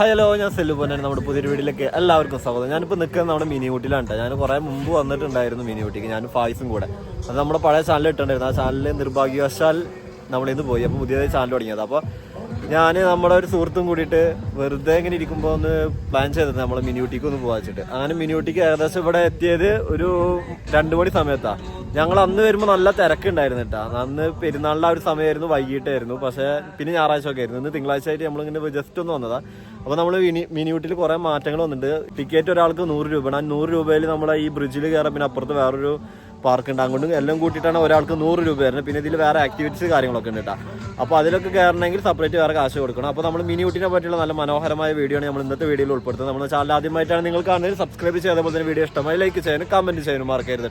Hello ഞാൻ cell സെല്ലുപോനാണ് നമ്മുടെ പുതിയൊരു വീട്ടിലേക്ക് എല്ലാവർക്കും സ്വാഗതം. ഞാനിപ്പോൾ നിൽക്കുന്നത് നമ്മുടെ മിനി ഊട്ടിലാണ് കേട്ടോ ഞാൻ കുറേ മുമ്പ് വന്നിട്ടുണ്ടായിരുന്നു മിനി ഊട്ടിക്ക് ഞാൻ ഫായ്സും കൂടെ. അത് നമ്മുടെ പഴയ ചാനൽ ഇട്ടുണ്ടായിരുന്നു ആ ചാനലിൽ നിർഭാഗ്യവശാൽ നമ്മളിന്ന് പോയി. അപ്പോൾ പുതിയതായി ചാനൽ തുടങ്ങിയത്. അപ്പോൾ ഞാൻ നമ്മുടെ ഒരു സുഹൃത്തും കൂടിയിട്ട് വെറുതെ ഇങ്ങനെ ഇരിക്കുമ്പോൾ ഒന്ന് പ്ലാൻ ചെയ്തത് നമ്മൾ മിനി ഊട്ടിക്ക് ഒന്ന് പോകാച്ചിട്ട് അങ്ങനെ മിനി ഊട്ടിക്ക് ഏകദേശം ഇവിടെ എത്തിയത് ഒരു രണ്ട് മണി സമയത്താണ് ഞങ്ങൾ അന്ന് വരുമ്പോൾ നല്ല തിരക്കുണ്ടായിരുന്നു കേട്ടോ അന്ന് പെരുന്നാളിന്റെ ഒരു സമയമായിരുന്നു വൈകിട്ടായിരുന്നു. പക്ഷേ പിന്നെ ഞായറാഴ്ച ഒക്കെ ആയിരുന്നു. ഇന്ന് തിങ്കളാഴ്ച ആയിട്ട് നമ്മളിങ്ങനെ ജസ്റ്റ് ഒന്ന് വന്നതാ. അപ്പോൾ നമ്മൾ മിനി മിനി ഊട്ടിയിൽ കുറേ മാറ്റങ്ങൾ വന്നിട്ടുണ്ട് ടിക്കറ്റ് ഒരാൾക്ക് നൂറ് രൂപയാണ്. ആ നൂറ് രൂപയിൽ നമ്മളെ ഈ ബ്രിഡ്ജിൽ കയറാം പിന്നെ അപ്പുറത്ത് വേറൊരു പാർക്ക് ഉണ്ട്. അങ്ങോട്ടും എല്ലാം കൂട്ടിയിട്ടാണ് ഒരാൾക്ക് നൂറ് രൂപ വരുന്നത്. പിന്നെ ഇതിൽ വേറെ ആക്ടിവിറ്റീസ് കാര്യങ്ങളൊക്കെ ഉണ്ട് കേട്ടോ അപ്പോൾ അതിലൊക്കെ കയറണമെങ്കിൽ സെപ്പറേറ്റ് വേറെ കാശ് കൊടുക്കണം. അപ്പോൾ നമ്മൾ മിനി പറ്റിയുള്ള നല്ല മനോഹരമായ വീഡിയോ ആണ് നമ്മൾ ഇന്നത്തെ വീഡിയോയിൽ ഉൾപ്പെടുത്തുന്നത്. നമ്മുടെ ചാനൽ ആദ്യമായിട്ടാണ് നിങ്ങൾ കാണുന്നത്. സബ്സ്ക്രൈബ് ചെയ്ത് പോലെ തന്നെ വീഡിയോ ഇഷ്ടമായി ലൈക്ക് ചെയ്യാനും കമന്റ് ചെയ്യാനും മറക്കരുത്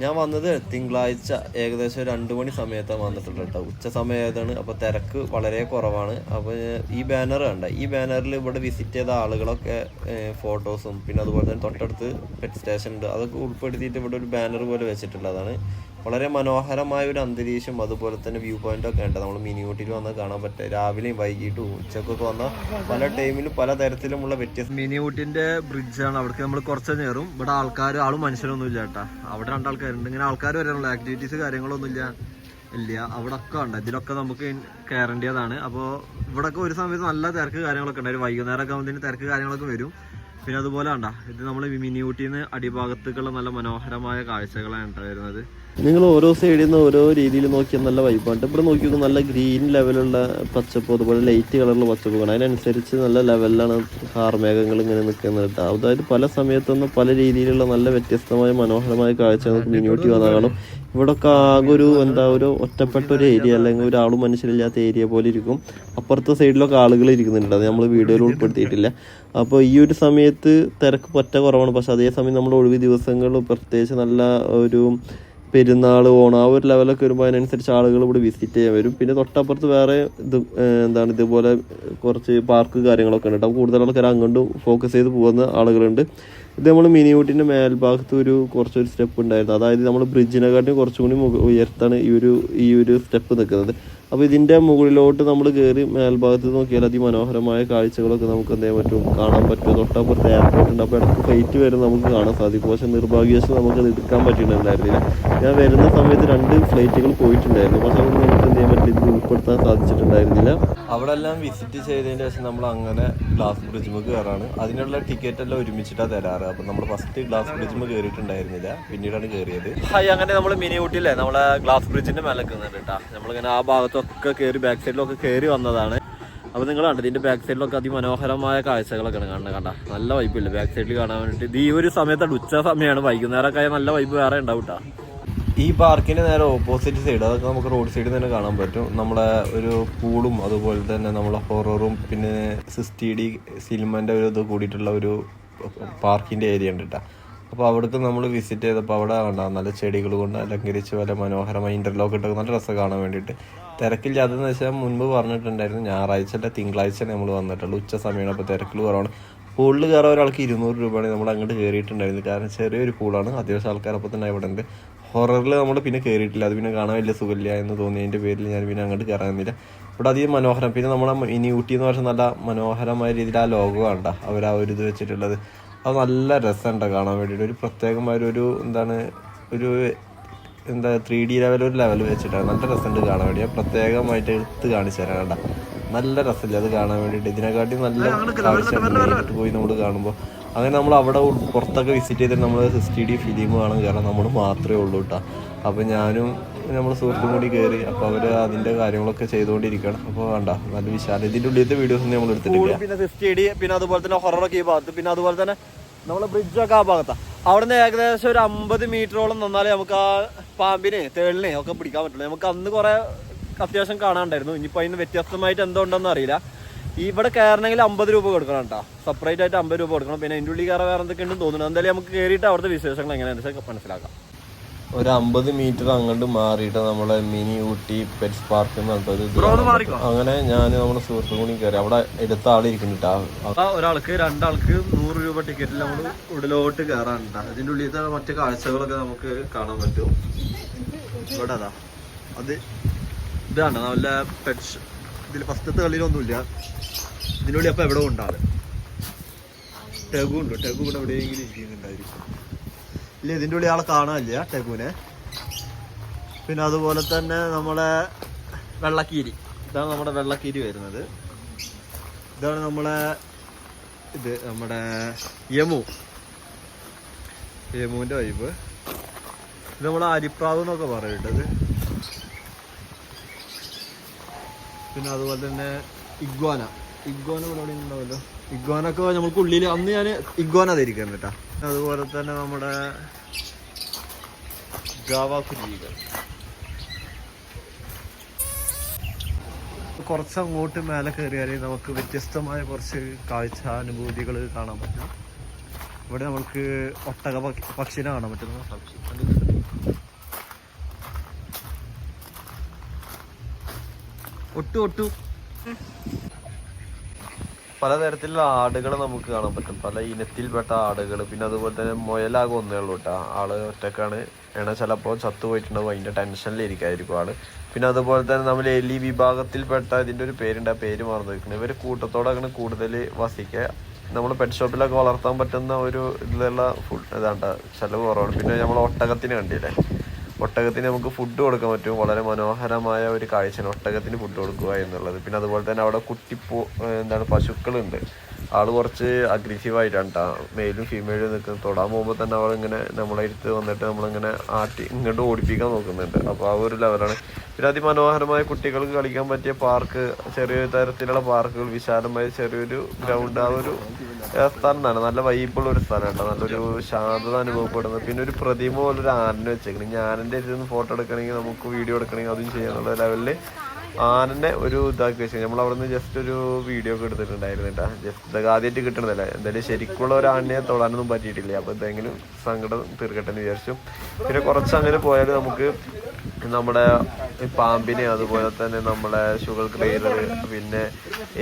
ഞാൻ വന്നത് തിങ്കളാഴ്ച ഏകദേശം രണ്ട് മണി സമയത്താണ് വന്നിട്ടുള്ളത് കേട്ടോ. ഉച്ച സമയത്താണ് അപ്പോൾ തിരക്ക് വളരെ കുറവാണ്. അപ്പോൾ ഈ ബാനർ കണ്ട ഈ ബാനറിൽ ഇവിടെ വിസിറ്റ് ചെയ്ത ആളുകളൊക്കെ ഫോട്ടോസും പിന്നെ അതുപോലെ തന്നെ തൊട്ടടുത്ത് പെറ്റ് സ്റ്റേഷൻ ഉണ്ട്. അതൊക്കെ ഉൾപ്പെടുത്തിയിട്ട് ഇവിടെ ഒരു ബാനർ പോലെ വെച്ചിട്ടുള്ളതാണ്. വളരെ മനോഹരമായ ഒരു അന്തരീക്ഷം അതുപോലെ തന്നെ വ്യൂ പോയിന്റ് ഒക്കെ ഉണ്ട്. നമ്മൾ മിനി ഊട്ടിയിൽ വന്നാൽ കാണാൻ പറ്റുക രാവിലെയും വൈകിട്ടും ഉച്ചക്കൊക്കെ വന്നാൽ പല ടൈമിലും പല തരത്തിലുമുള്ള വ്യത്യസ്ത ഊട്ടിന്റെ ബ്രിഡ്ജാണ് അവിടേക്ക് നമ്മൾ കുറച്ച് നേറും ഇവിടെ ആൾക്കാർ ആളും മനുഷ്യരൊന്നും ഇല്ല കേട്ടാ. അവിടെ രണ്ടാൾക്കാരുണ്ട്. ഇങ്ങനെ ആൾക്കാർ വരാനുള്ള ആക്ടിവിറ്റീസ് കാര്യങ്ങളൊന്നും ഇല്ല. ഇല്ല. അവിടെ ഒക്കെ ഉണ്ട്. ഇതിലൊക്കെ നമുക്ക് കയറേണ്ടതാണ് അപ്പോൾ ഇവിടൊക്കെ ഒരു സമയത്ത് നല്ല തിരക്ക് കാര്യങ്ങളൊക്കെ ഉണ്ടായിരുന്നു വൈകുന്നേരം ഒക്കെ ആകുമ്പോൾ തിരക്ക് കാര്യങ്ങളൊക്കെ വരും. പിന്നെ അതുപോലെ ഉണ്ടാ ഇത് നമ്മൾ മിനി ഊട്ടിയിൽ നിന്ന് അടിഭാഗത്തേക്കുള്ള നല്ല മനോഹരമായ കാഴ്ചകളാണ് ഉണ്ടായിരുന്നത്. നിങ്ങൾ ഓരോ സൈഡിൽ നിന്ന് ഓരോ രീതിയിൽ നോക്കിയാൽ നല്ല വൈബാണ് ഇവിടെ നോക്കി നോക്കുമ്പോൾ നല്ല ഗ്രീൻ ലെവലുള്ള പച്ചപ്പ് അതുപോലെ ലൈറ്റ് കളറുള്ള പച്ചപ്പ് കാണാം. അതിനനുസരിച്ച് നല്ല ലെവലിലാണ് ഹാർമേഘങ്ങൾ ഇങ്ങനെ നിൽക്കുന്നത് അതായത് പല സമയത്തൊന്നും പല രീതിയിലുള്ള നല്ല വ്യത്യസ്തമായ മനോഹരമായ കാഴ്ച നമുക്ക് മുന്നോട്ട് വന്നാൽ കാണും. ഇവിടെ ഒക്കെ ആകെ ഒരു എന്താ ഒരു ഒറ്റപ്പെട്ട ഒരു ഏരിയ അല്ലെങ്കിൽ ഒരാളും മനുഷ്യരില്ലാത്ത ഏരിയ പോലെ ഇരിക്കും. അപ്പുറത്തെ സൈഡിലൊക്കെ ആളുകൾ ഇരിക്കുന്നുണ്ട്. അത് നമ്മൾ വീഡിയോയിൽ ഉൾപ്പെടുത്തിയിട്ടില്ല. അപ്പോൾ ഈ ഒരു സമയത്ത് തിരക്ക് പറ്റ കുറവാണ്. പക്ഷെ അതേസമയം നമ്മൾ ഒഴിവ് ദിവസങ്ങളിൽ പ്രത്യേകിച്ച് നല്ല ഒരു പെരുന്നാൾ ഓണം ആ ഒരു ലെവലൊക്കെ വരുമ്പോൾ അതിനനുസരിച്ച് ആളുകൾ ഇവിടെ വിസിറ്റ് ചെയ്യാൻ വരും. പിന്നെ തൊട്ടപ്പുറത്ത് വേറെ ഇത് എന്താണ് ഇതുപോലെ കുറച്ച് പാർക്ക് കാര്യങ്ങളൊക്കെ ഉണ്ട്. അപ്പോൾ കൂടുതൽ ആൾക്കാർ അങ്ങോട്ട് ഫോക്കസ് ചെയ്ത് പോകുന്ന ആളുകളുണ്ട്. ഇത് നമ്മൾ മിനി ഊട്ടിന്റെ മേൽഭാഗത്ത് ഒരു കുറച്ചൊരു സ്റ്റെപ്പ് ഉണ്ടായിരുന്നു. അതായത് നമ്മൾ ബ്രിഡ്ജിനെക്കാട്ടും കുറച്ചും കൂടി ഉയർത്താണ് ഈ ഒരു ഈ ഒരു സ്റ്റെപ്പ് നിൽക്കുന്നത് അപ്പോൾ ഇതിന്റെ മുകളിലോട്ട് നമ്മൾ കയറി മേൽഭാഗത്ത് നോക്കിയാൽ അതിമനോഹരമായ കാഴ്ചകളൊക്കെ നമുക്ക് എന്ത് ചെയ്യാൻ പറ്റും? കാണാൻ പറ്റും. തൊട്ടപ്പുറത്ത് എയർപോർട്ട് ഉണ്ട്. അപ്പോൾ ഇടയ്ക്ക് ഫ്ലൈറ്റ് വരെ നമുക്ക് കാണാൻ സാധിക്കും. പക്ഷേ നിർഭാഗ്യവശം നമുക്കത് എടുക്കാൻ പറ്റിയിട്ടുണ്ടായിരുന്നില്ല. ഞാൻ വരുന്ന സമയത്ത് രണ്ട് ഫ്ലൈറ്റുകൾ പോയിട്ടുണ്ടായിരുന്നു. പക്ഷെ അതൊന്നും നമുക്ക് എന്ത് ചെയ്യാൻ പറ്റില്ല. ഇത് ഉൾപ്പെടുത്താൻ സാധിച്ചിട്ടുണ്ടായിരുന്നില്ല. അവിടെ എല്ലാം വിസിറ്റ് ചെയ്തതിന് ശേഷം നമ്മൾ അങ്ങനെ ഗ്ലാസ് ബ്രിഡ്ജിമ് കയറാണ് അതിനുള്ള ടിക്കറ്റ് എല്ലാം ഒരുമിച്ചിട്ടാണ് തരാറ്. അപ്പം നമ്മൾ ഫസ്റ്റ് ഗ്ലാസ് ബ്രിഡ്ജിമ് കയറിയിട്ടുണ്ടായിരുന്നില്ല പിന്നീടാണ് കയറിയത് ഹായ് അങ്ങനെ നമ്മൾ മിനി ഊട്ടിയില്ലേ നമ്മളെ ഗ്ലാസ് ബ്രിഡ്ജിന്റെ മേലെ നിൽക്കുന്നുണ്ട് കേട്ടോ നമ്മളിങ്ങനെ ആ ഭാഗത്തൊക്കെ കയറി ബാക്ക് സൈഡിലൊക്കെ കയറി വന്നതാണ്. അപ്പോൾ നിങ്ങൾ കണ്ടത് ഇതിന്റെ ബാക്ക് സൈഡിലൊക്കെ അതിമനോഹരമായ കാഴ്ചകളൊക്കെയാണ് കാണുന്നത് കണ്ട. നല്ല ഇല്ല? ബാക്ക് സൈഡിൽ കാണാൻ വേണ്ടിയിട്ട് ഇത് ഈ ഒരു സമയത്താണ് ഉച്ച സമയമാണ് വൈകുന്നേരമൊക്കെ ആയ നല്ല വൈബ് വേറെ ഉണ്ടാവും ഈ പാർക്കിന് നേരെ ഓപ്പോസിറ്റ് സൈഡ് അതൊക്കെ നമുക്ക് റോഡ് സൈഡിൽ തന്നെ കാണാൻ പറ്റും. നമ്മുടെ ഒരു പൂളും അതുപോലെ തന്നെ നമ്മളെ ഹൊററും പിന്നെ സിക്സ്റ്റി ഡി സിനിമന്റെ ഒരു ഇത് കൂടിയിട്ടുള്ള ഒരു പാർക്കിന്റെ ഏരിയ ഉണ്ട് കേട്ടോ അപ്പോൾ അവിടേക്ക് നമ്മൾ വിസിറ്റ് ചെയ്തപ്പോൾ അവിടെ കണ്ട നല്ല ചെടികൾ കൊണ്ട് അലങ്കരിച്ച് വല്ല മനോഹരമായ ഇന്റർലോക്ക് ഇട്ടൊക്കെ നല്ല രസം കാണാൻ വേണ്ടിയിട്ട്. തിരക്കില്ലാതെന്ന് വെച്ചാൽ മുൻപ് പറഞ്ഞിട്ടുണ്ടായിരുന്നു ഞായറാഴ്ച അല്ല തിങ്കളാഴ്ച നമ്മൾ വന്നിട്ടുള്ളൂ. ഉച്ച സമയമാണ് അപ്പോൾ തിരക്കിൽ കുറവാണ്. പൂളിൽ കയറാൻ ഒരാൾക്ക് ഇരുന്നൂറ് രൂപയാണ് നമ്മൾ അങ്ങോട്ട് കയറിയിട്ടുണ്ടായിരുന്നു കാരണം ചെറിയൊരു പൂളാണ് അത്യാവശ്യം ആൾക്കാർ അപ്പോൾ തന്നെ ഇവിടെ ഉണ്ട്. ഹൊററിൽ നമ്മൾ പിന്നെ കയറിയിട്ടില്ല അത് പിന്നെ കാണാൻ വലിയ സുഖമില്ല എന്ന് തോന്നിയതിന്റെ പേരിൽ ഞാൻ പിന്നെ അങ്ങോട്ട് കയറാനില്ല ഇവിടെ അധികം മനോഹരം പിന്നെ നമ്മളെ ഇനി ഊട്ടി എന്ന് പറഞ്ഞാൽ നല്ല മനോഹരമായ രീതിയിൽ ആ ലോകം കണ്ട അവർ ആ ഒരു ഇത് വെച്ചിട്ടുള്ളത്. അത് നല്ല രസമുണ്ട് കാണാൻ വേണ്ടിയിട്ട്. ഒരു പ്രത്യേകമായ ഒരു എന്താണ് ഒരു എന്താ ത്രീ ഡി ലെവൽ ഒരു ലെവൽ വെച്ചിട്ടാണ്. നല്ല രസമുണ്ട് കാണാൻ വേണ്ടി. ഞാൻ പ്രത്യേകമായിട്ട് എടുത്ത് കാണിച്ചു തരാം കേട്ടോ. നല്ല രസമില്ല അത് കാണാൻ വേണ്ടിയിട്ട്. ഇതിനെക്കാട്ടി നല്ല കാഴ്ച നേരിട്ട് പോയി നമ്മൾ കാണുമ്പോൾ അങ്ങനെ നമ്മൾ അവിടെ പുറത്തൊക്കെ വിസിറ്റ് ചെയ്തിട്ട് നമ്മൾ സിക്സ്റ്റി ഡി ഫിലിം കാണും. കാരണം നമ്മൾ മാത്രമേ ഉള്ളൂ കേട്ടോ. അപ്പോൾ ഞാനും നമ്മൾ സുഹൃത്തും കൂടി കയറി അപ്പോൾ അവർ അതിന്റെ കാര്യങ്ങളൊക്കെ ചെയ്തുകൊണ്ടിരിക്കണം അപ്പോൾ വേണ്ട നല്ല വിശാല. ഇതിന്റെ ഉള്ളിലത്തെ വീഡിയോസ് നമ്മൾ എടുത്തിട്ടില്ല. പിന്നെ സിക്സ്റ്റി ഡി പിന്നെ അതുപോലെ തന്നെ ഹൊററൊക്കെ ഈ ഭാഗത്ത്. പിന്നെ അതുപോലെ തന്നെ നമ്മൾ ബ്രിഡ്ജൊക്കെ ആ ഭാഗത്താണ് അവിടുന്ന് ഏകദേശം ഒരു അമ്പത് മീറ്ററോളം നന്നാലേ നമുക്ക് ആ പാമ്പിനെ തേളിനെ ഒക്കെ പിടിക്കാൻ പറ്റുള്ളൂ. നമുക്ക് അന്ന് കുറെ അത്യാവശ്യം കാണാണ്ടായിരുന്നു ഇനിയിപ്പോൾ അതിന് വ്യത്യസ്തമായിട്ട് എന്തോ ഉണ്ടെന്ന് അറിയില്ല. ഇവിടെ കയറണമെങ്കിൽ അമ്പത് രൂപ കൊടുക്കണം കേട്ടോ. സെപ്പറേറ്റ് ആയിട്ട് അമ്പത് രൂപ കൊടുക്കണം. പിന്നെ അതിന്റെ ഉള്ളിൽ കയറാൻ വേറെ എന്തൊക്കെ ഉണ്ടെന്ന് തോന്നുന്നു. എന്തായാലും നമുക്ക് കയറിയിട്ട് അവിടുത്തെ വിശേഷങ്ങൾ എങ്ങനെയാണെന്ന് വെച്ചാൽ മനസ്സിലാക്കാം. ഒരു അമ്പത് മീറ്റർ അങ്ങോട്ട് മാറിയിട്ട് നമ്മളെ മിനി ഊട്ടി പെറ്റ് പാർക്ക് എന്ന് അങ്ങനെ ഞാൻ നമ്മുടെ സുഹൃത്തും കൂടി കയറി അവിടെ എടുത്ത ആളിരിക്കുന്നുണ്ട് ഒരാൾക്ക് രണ്ടാൾക്ക് നൂറ് രൂപ ടിക്കറ്റിൽ നമ്മൾ ഉള്ളിലോട്ട് കയറാനുണ്ട് അതിന്റെ ഉള്ളിലത്തെ മറ്റു കാഴ്ചകളൊക്കെ നമുക്ക് കാണാൻ പറ്റും. ഇവിടെ അതാ. അത് ഇതാണ് നല്ല പെറ്റ് ഇതിൽ ഫസ്റ്റത്തെ കളിയിലൊന്നുമില്ല. ഇതിനുള്ളിൽ അപ്പോൾ എവിടെ ഉണ്ടാവും ടെഗുണ്ടോ ടെഗു ഇവിടെ എവിടെയെങ്കിലും ഇരിക്കുന്നുണ്ടായിരിക്കും. ഇല്ല ഇതിന്റെ ഉള്ളിൽ ആളെ കാണാനില്ല ടെഗുവിനെ പിന്നെ അതുപോലെ തന്നെ നമ്മളെ വെള്ളക്കീരി. ഇതാണ് നമ്മുടെ വെള്ളക്കീരി വരുന്നത്. ഇതാണ് നമ്മളെ ഇത് നമ്മുടെ യമു. യമുവിന്റെ വൈബ് ഇത് നമ്മളെ അരിപ്രാവ് എന്നൊക്കെ പറയുന്നത് പിന്നെ അതുപോലെ തന്നെ ഇഗ്വാന. ഇഗ്വാന ഇവിടെ എവിടെയും ഉണ്ടാവല്ലോ ഇഗ്വാനൊക്കെ നമുക്ക് ഉള്ളിൽ അന്ന് ഞാൻ ഇഗ്വാന ധരിക്കുന്നത് കേട്ടോ. അതുപോലെ തന്നെ നമ്മുടെ ഗാവാക്കുജീകൾ കുറച്ച് അങ്ങോട്ട് മേലെ കയറിയാൽ നമുക്ക് വ്യത്യസ്തമായ കുറച്ച് കാഴ്ച അനുഭൂതികൾ കാണാൻ പറ്റും. ഇവിടെ നമുക്ക് ഒട്ടക പക്ഷി- പക്ഷിനെ കാണാൻ പറ്റുന്ന. പക്ഷി ഒട്ടു. ഒട്ടു പലതരത്തിലുള്ള ആടുകൾ നമുക്ക് കാണാൻ പറ്റും. പല ഇനത്തിൽപ്പെട്ട ആടുകൾ പിന്നെ അതുപോലെ തന്നെ മുയലാകും ഒന്നേ ഉള്ളൂ കേട്ടോ ആൾ ഒറ്റക്കാണ്. ഇണ ചിലപ്പോൾ ചത്തുപോയിട്ടുണ്ടാവും അതിന്റെ ടെൻഷനിലിരിക്കായിരിക്കും ആൾ. പിന്നെ അതുപോലെ തന്നെ നമ്മൾ എലി വിഭാഗത്തിൽപ്പെട്ട ഇതിന്റെ ഒരു പേരുണ്ട്. ആ പേര് മറന്നു വെക്കുന്നത് ഇവർ കൂട്ടത്തോടാണ് കൂടുതൽ വസിക്കുക. നമ്മൾ പെറ്റ് ഷോപ്പിലൊക്കെ വളർത്താൻ പറ്റുന്ന ഒരു ഇതിലുള്ള ഫുഡ് ഇതാണ്ട ചിലവ് കുറവാണ്. പിന്നെ നമ്മൾ ഒട്ടകത്തിന് കണ്ടില്ലേ? ഒട്ടകത്തിന് നമുക്ക് ഫുഡ് കൊടുക്കാൻ പറ്റും. വളരെ മനോഹരമായ ഒരു കാഴ്ചയാണ് ഒട്ടകത്തിന് ഫുഡ് കൊടുക്കുക എന്നുള്ളത്. പിന്നെ അതുപോലെ തന്നെ അവിടെ കുട്ടിപ്പൂ എന്താണ് പശുക്കളുണ്ട്. ആൾ കുറച്ച് അഗ്രസീവ് ആയിട്ടാണ് ട്ടാ. മെയിലും ഫീമെയിലും നിൽക്കുന്നത് തൊടാൻ പോകുമ്പോൾ തന്നെ അവൾ ഇങ്ങനെ നമ്മളെ അടുത്ത് വന്നിട്ട് നമ്മളിങ്ങനെ ആട്ടി ഇങ്ങോട്ട് ഓടിപ്പിക്കാൻ നോക്കുന്നുണ്ട്. അപ്പോൾ ആ ഒരു ലെവലാണ് പിന്നെ അതിമനോഹരമായ കുട്ടികൾക്ക് കളിക്കാൻ പറ്റിയ പാർക്ക് ചെറിയ തരത്തിലുള്ള പാർക്കുകൾ വിശാലമായ ചെറിയൊരു ഗ്രൗണ്ട് ആ ഒരു സ്ഥലം തന്നെ നല്ല വൈബുള്ള ഒരു സ്ഥലം കേട്ടോ നല്ലൊരു ശാന്തത അനുഭവപ്പെടുന്നത് പിന്നെ ഒരു പ്രതിമ പോലെ ഒരു ആനനെ വെച്ചേക്കണം. ഞാൻ അടുത്ത് നിന്ന് ഫോട്ടോ എടുക്കണമെങ്കിൽ നമുക്ക് വീഡിയോ എടുക്കണമെങ്കിൽ അതും ചെയ്യാനുള്ള ലെവലിൽ ആനനെ ഒരു ഇതാക്കി വെച്ചാൽ നമ്മൾ അവിടെ നിന്ന് ജസ്റ്റ് ഒരു വീഡിയോ ഒക്കെ എടുത്തിട്ടുണ്ടായിരുന്നു കേട്ടോ ജസ്റ്റ് ഇതൊക്കെ ആദ്യമായിട്ട് കിട്ടണതല്ലേ എന്തായാലും ശരിക്കുള്ള ഒരു ആനയെ തൊടാനൊന്നും പറ്റിയിട്ടില്ല. അപ്പോൾ എന്തെങ്കിലും സങ്കടം തീർക്കട്ടെ എന്ന് വിചാരിച്ചു. പിന്നെ കുറച്ച് അങ്ങനെ പോയാൽ നമുക്ക് നമ്മുടെ പാമ്പിനെ അതുപോലെ തന്നെ നമ്മുടെ ഷുഗർ ക്രെയിലർ പിന്നെ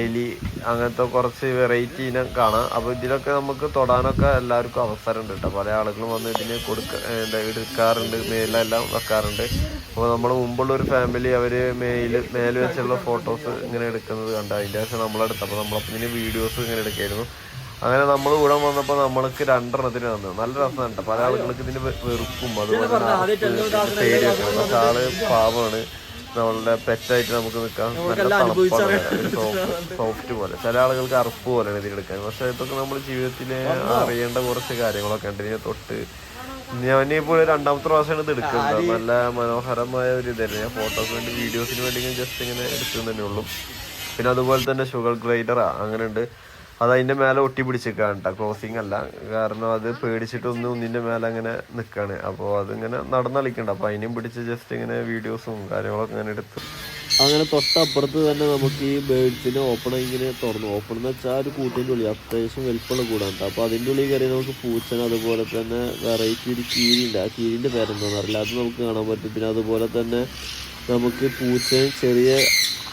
എലി അങ്ങനത്തെ കുറച്ച് വെറൈറ്റി ഇനം കാണാം. അപ്പോൾ ഇതിലൊക്കെ നമുക്ക് തൊടാനൊക്കെ എല്ലാവർക്കും അവസരമുണ്ട് കേട്ടോ പല ആളുകളും വന്ന് ഇതിന് കൊടുക്ക എന്താ എടുക്കാറുണ്ട് മേലെല്ലാം വെക്കാറുണ്ട്. അപ്പോൾ നമ്മുടെ മുമ്പുള്ള ഒരു ഫാമിലി അവർ മേയിൽ മേൽ വെച്ചുള്ള ഫോട്ടോസ് ഇങ്ങനെ എടുക്കുന്നത് കണ്ട. അതിന്റെ ശേഷം നമ്മളെടുത്ത് അപ്പോൾ നമ്മളപ്പം ഇതിന് വീഡിയോസ് ഇങ്ങനെ എടുക്കായിരുന്നു. അങ്ങനെ നമ്മൾ ഇവിടെ വന്നപ്പോൾ നമ്മൾക്ക് രണ്ടെണ്ണത്തിന് തന്നു. നല്ല രസമാണ് പല ആളുകൾക്ക് ഇതിന് വെറുക്കും വെറുപ്പും അതുപോലെ പേടിയൊക്കെ. പക്ഷെ ആൾ പാവമാണ്. നമ്മളുടെ പെറ്റായിട്ട് നമുക്ക് നിൽക്കാം നല്ല സോഫ്റ്റ് പോലെ. ചില ആളുകൾക്ക് അറുപ്പ് പോലെയാണ് ഇതിലെടുക്കാൻ പക്ഷെ ഇതൊക്കെ നമ്മൾ ജീവിതത്തിൽ അറിയേണ്ട കുറച്ച് കാര്യങ്ങളൊക്കെ ഉണ്ട്. ഇതിനെ തൊട്ട് ഞാനിപ്പോൾ രണ്ടാമത്തെ പ്രാവശ്യമാണ് ഇത് എടുക്കുന്നത് നല്ല മനോഹരമായ ഒരു ഇതായിരുന്നു ഞാൻ ഫോട്ടോസ് വേണ്ടി വീഡിയോസിന് വേണ്ടി ജസ്റ്റ് ഇങ്ങനെ എടുത്തു തന്നെ ഉള്ളൂ. പിന്നെ അതുപോലെ തന്നെ ഷുഗർ ഗ്രൈഡറാ അങ്ങനെ ഉണ്ട്. അത് അതിന്റെ മേലെ ഒട്ടി പിടിച്ചിരിക്കാണ് കേട്ടോ ക്രോസിങ് അല്ല. കാരണം അത് പേടിച്ചിട്ട് ഒന്ന് ഒന്നിന്റെ മേലെ അങ്ങനെ നിൽക്കാണ് അപ്പോൾ അതിങ്ങനെ നടന്നളിക്കണ്ട. അപ്പൊ അപ്പോൾ അതിനെയും പിടിച്ച് ജസ്റ്റ് ഇങ്ങനെ വീഡിയോസും കാര്യങ്ങളൊക്കെ ഇങ്ങനെ എടുത്തു അങ്ങനെ തൊട്ടപ്പുറത്ത് തന്നെ നമുക്ക് ഈ ബേഡ്സിനെ ഓപ്പൺ ഇങ്ങനെ തുറന്നു. ഓപ്പൺ എന്ന് വെച്ചാൽ ഒരു കൂട്ടിന്റെ ഉള്ളി അത്യാവശ്യം വലിപ്പമുള്ള കൂടാണ് അപ്പോൾ അതിന്റെ ഉള്ളിൽ കയറി നമുക്ക് പൂച്ചന അതുപോലെ തന്നെ വെറൈറ്റി ഒരു ഉണ്ട്. ആ കീരിന്റെ പേരെന്താണെന്ന് അറിയില്ല. അത് നമുക്ക് കാണാൻ പറ്റും. പിന്നെ അതുപോലെ തന്നെ നമുക്ക് പൂച്ചയും ചെറിയ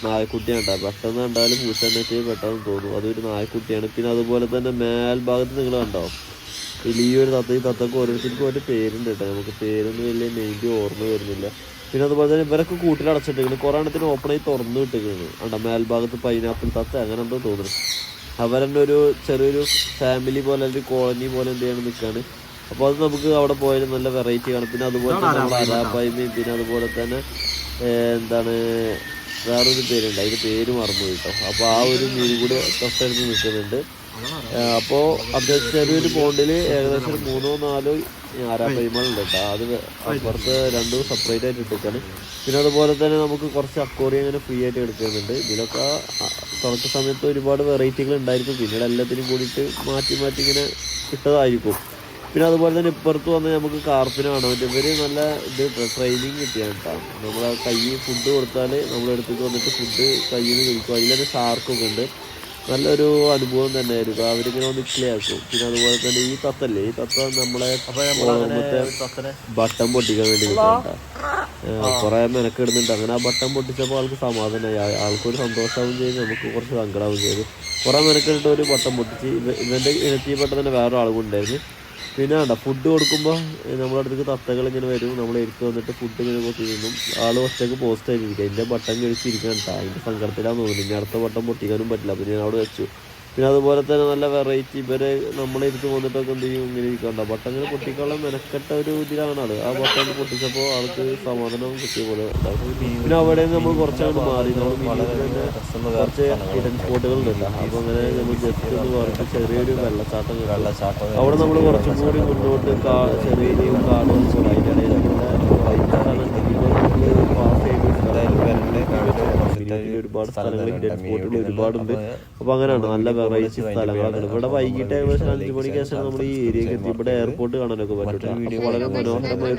നായക്കുട്ടിയാണ് ഉണ്ടാകും പെട്ടെന്ന് കണ്ടാലും പൂച്ച ചെയ്യും പെട്ടെന്ന് തോന്നും. അതൊരു നായക്കുട്ടിയാണ്. പിന്നെ അതുപോലെ തന്നെ മേൽഭാഗത്ത് നിങ്ങൾ കണ്ടോ? ഇതിൽ ഈ ഒരു തത്ത ഈ തത്തക്ക് ഓരോരുത്തർക്കും ഓരോ പേരുണ്ട് കേട്ടോ നമുക്ക് പേരൊന്നും വലിയ മെയിന്റെ ഓർമ്മ വരുന്നില്ല. പിന്നെ അതുപോലെ തന്നെ ഇവരൊക്കെ കൂട്ടിൽ അടച്ചിട്ടിരിക്കുന്നു കുറേ എണ്ണത്തിന് ഓപ്പണായി തുറന്നു വിട്ടിരിക്കുന്നു അണ്ട മേൽഭാഗത്ത് പൈനാപ്പിൾ തത്ത അങ്ങനെ എന്തോ തോന്നുന്നു. അവരെന്നെ ഒരു ചെറിയൊരു ഫാമിലി പോലെ ഒരു കോളനി പോലെ എന്ത് ചെയ്യണം നിൽക്കുകയാണ് അപ്പോൾ അത് നമുക്ക് അവിടെ പോയാലും നല്ല വെറൈറ്റി കാണും പിന്നെ അതുപോലെ തന്നെ നമ്മുടെ അരാപ്പായ്മയും പിന്നെ അതുപോലെ തന്നെ എന്താണ് വേറൊരു പേരുണ്ട്. അതിന്റെ പേര് മറന്നു കേട്ടോ. അപ്പോൾ ആ ഒരു മീൻ കൂടി തൊട്ടടുത്ത് നിൽക്കുന്നുണ്ട്. അപ്പോ അത്യാവശ്യം ചെറിയൊരു പോണ്ടിൽ ഏകദേശം മൂന്നോ നാലോ ആരാപ്പയ്മകളുണ്ട് കേട്ടോ അത് അപ്പുറത്ത് രണ്ടും സെപ്പറേറ്റ് ആയിട്ട് എടുക്കാണ്. പിന്നെ അതുപോലെ തന്നെ നമുക്ക് കുറച്ച് അക്കോറി അങ്ങനെ ഫ്രീ ആയിട്ട് എടുക്കുന്നുണ്ട്. ഇതിലൊക്കെ തുടക്ക സമയത്ത് ഒരുപാട് വെറൈറ്റികൾ ഉണ്ടായിരിക്കും. പിന്നീട് എല്ലാത്തിനും കൂടിയിട്ട് മാറ്റി മാറ്റി ഇങ്ങനെ കിട്ടതായിരിക്കും പിന്നെ അതുപോലെ തന്നെ ഇപ്പുറത്ത് വന്ന് നമുക്ക് കാർപ്പിനാണ് ഇവർ നല്ല ഇത് ട്രെയിനിങ് കിട്ടിയാണ് കേട്ടോ നമ്മളെ കൈ ഫുഡ് കൊടുത്താൽ നമ്മളെടുത്തിട്ട് വന്നിട്ട് ഫുഡ് കയ്യിൽ നിന്ന് കഴിക്കും അതിലൊരു ഷാർക്കൊക്കെ ഉണ്ട്. നല്ലൊരു അനുഭവം തന്നെ ആയിരിക്കും അവരിങ്ങനെ ഒന്ന് ആക്കും. പിന്നെ അതുപോലെ തന്നെ ഈ തത്തല്ലേ? ഈ തത്ത നമ്മളെ ഓണത്തെ ബട്ടൺ പൊട്ടിക്കാൻ വേണ്ടി കൊറേ മെനക്കെടുന്നുണ്ട്. അങ്ങനെ ആ ബട്ടൺ പൊട്ടിച്ചപ്പോൾ ആൾക്ക് സമാധാനമായി ആൾക്കൊരു സന്തോഷമാവും ചെയ്തു നമുക്ക് കുറച്ച് സങ്കടമാവും ചെയ്തു. കുറെ മെനക്കെടുത്ത് ഒരു ബട്ടൺ പൊട്ടിച്ച് ഇവ- ഇവന്റെ ഇനത്തിൽപ്പെട്ട തന്നെ വേറെ ആളും ഉണ്ടായിരുന്നു. പിന്നെ വേണ്ട ഫുഡ് കൊടുക്കുമ്പോൾ നമ്മുടെ അടുത്തേക്ക് തത്തകൾ ഇങ്ങനെ വരും. നമ്മൾ എടുത്ത് വന്നിട്ട് ഫുഡ് ഇങ്ങനെ പൊട്ടി തിന്നും. ആൾ ഒറ്റയ്ക്ക് പോസ്റ്റ് ആയിരിക്കും എന്റെ ബട്ടൺ കഴിച്ചിരിക്കാൻ കേട്ടോ. അതിന്റെ സങ്കടത്തിലാണെന്ന് തോന്നുന്നു ഇനി അടുത്ത ബട്ടൺ പൊട്ടിക്കാനും പറ്റില്ല. അപ്പോൾ ഞാൻ അവിടെ വെച്ചു. പിന്നെ അതുപോലെ തന്നെ നല്ല വെറൈറ്റി ഇവരെ നമ്മളെ അടുത്ത് വന്നിട്ടൊക്കെ എന്ത് ചെയ്യും? ഇങ്ങനെ ഇരിക്കണ്ട ബട്ടൺ ഇങ്ങനെ പൊട്ടിക്കാനുള്ള മെനക്കെട്ട ഒരു ഇതിലാണ് ആൾ. ആ ബട്ടൺ പൊട്ടിച്ചപ്പോൾ ആൾക്ക് സമാധാനം കിട്ടിയ പോലെ. പിന്നെ അവിടെ നമ്മൾ കുറച്ചങ്ങോട്ട് മാറി. നമ്മൾ തന്നെ കുറച്ച് ഹിഡൻ സ്പോട്ടുകൾ ഉണ്ട് അപ്പോൾ അങ്ങനെ നമ്മൾ ജസ്റ്റ് എന്ന് പറഞ്ഞിട്ട് ചെറിയൊരു വെള്ളച്ചാട്ടം. വെള്ളച്ചാട്ടം അവിടെ നമ്മൾ കുറച്ചും കൂടി മുന്നോട്ട് കാ ചെറിയ കാടും അതിന്റെ ഇടയിൽ. പാസ് ചെയ്ത് ഒരുപാട് സ്ഥലങ്ങൾ ഇന്ത്യൻ സ്പോട്ടുകൾ ഒരുപാടുണ്ട്. അപ്പോൾ അങ്ങനെയാണ് നല്ല വെറൈറ്റി സ്ഥലങ്ങളാണ് ഇവിടെ വൈകിട്ട് ഏകദേശം അഞ്ച് മണിക്ക് ശേഷം നമ്മൾ ഈ ഏരിയക്ക് എത്തി. ഇവിടെ എയർപോർട്ട് കാണാനൊക്കെ പറ്റും വളരെ മനോഹരമായ